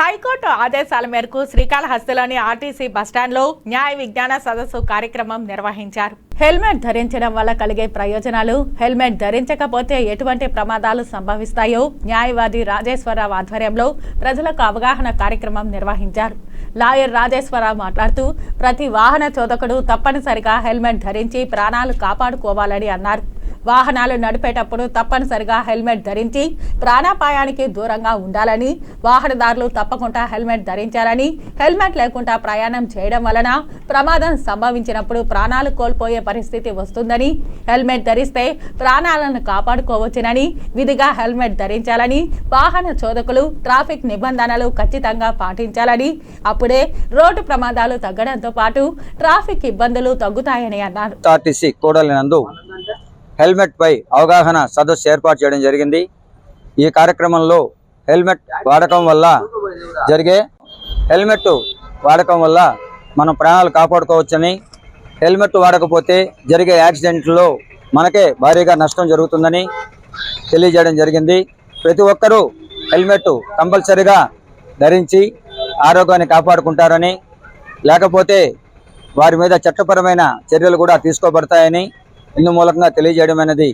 High court ఆదేశాల మేరకు శ్రీకాళహస్తిలోని RTC బస్టాండ్లో న్యాయ విజ్ఞాన సదస్సు కార్యక్రమం నిర్వహించారు. హెల్మెట్ ధరించడం వల్ల కలిగే ప్రయోజనాలు హెల్మెట్ ధరించకపోతే ఎటువంటి ప్రమాదాలు సంభవిస్తాయో న్యాయవాది రాజేశ్వరరావు ఆధ్వర్యంలో ప్రజలకు అవగాహన కార్యక్రమం నిర్వహించారు. లాయర్ రాజేశ్వరరావు మాట్లాడుతూ ప్రతి వాహన చోదకుడు తప్పనిసరిగా హెల్మెట్ ధరించి ప్రాణాలు కాపాడుకోవాలని అన్నారు. వాహనాలు నడిపేటప్పుడు తప్పనిసరిగా హెల్మెట్ ధరించి ప్రాణాపాయానికి దూరంగా ఉండాలని వాహనదారులు తప్పకుండా హెల్మెట్ ధరించాలని హెల్మెట్ లేకుండా ప్రయాణం చేయడం వలన ప్రమాదం సంభవించినప్పుడు ప్రాణాలు కోల్పోయే పరిస్థితి వస్తుందని హెల్మెట్ ధరిస్తే ప్రాణాలను కాపాడుకోవచ్చునని విధిగా హెల్మెట్ ధరించాలని వాహన చోదకులు ట్రాఫిక్ నిబంధనలు ఖచ్చితంగా పాటించాలని అప్పుడే రోడ్డు ప్రమాదాలు తగ్గడంతో పాటు ట్రాఫిక్ ఇబ్బందులు తగ్గుతాయని అన్నారు. హెల్మెట్పై హెల్మెట్ పై అవగాహన సదస్సు ఏర్పాటు చేయడం జరిగింది. ఈ కార్యక్రమంలో హెల్మెట్ వాడకం వల్ల జరిగే హెల్మెట్ వాడకం వల్ల మనం ప్రాణాలు కాపాడుకోవచ్చని హెల్మెట్ వాడకపోతే జరిగే యాక్సిడెంట్లో మనకే భారీగా నష్టం జరుగుతుందని తెలియజేయడం జరిగింది. ప్రతి ఒక్కరూ హెల్మెట్ కంపల్సరిగా ధరించి ఆరోగ్యాన్ని కాపాడుకుంటారని లేకపోతే వారి మీద చట్టపరమైన చర్యలు కూడా తీసుకోబడతాయని ఇందు మూలకంగా తెలియజేయడం అనేది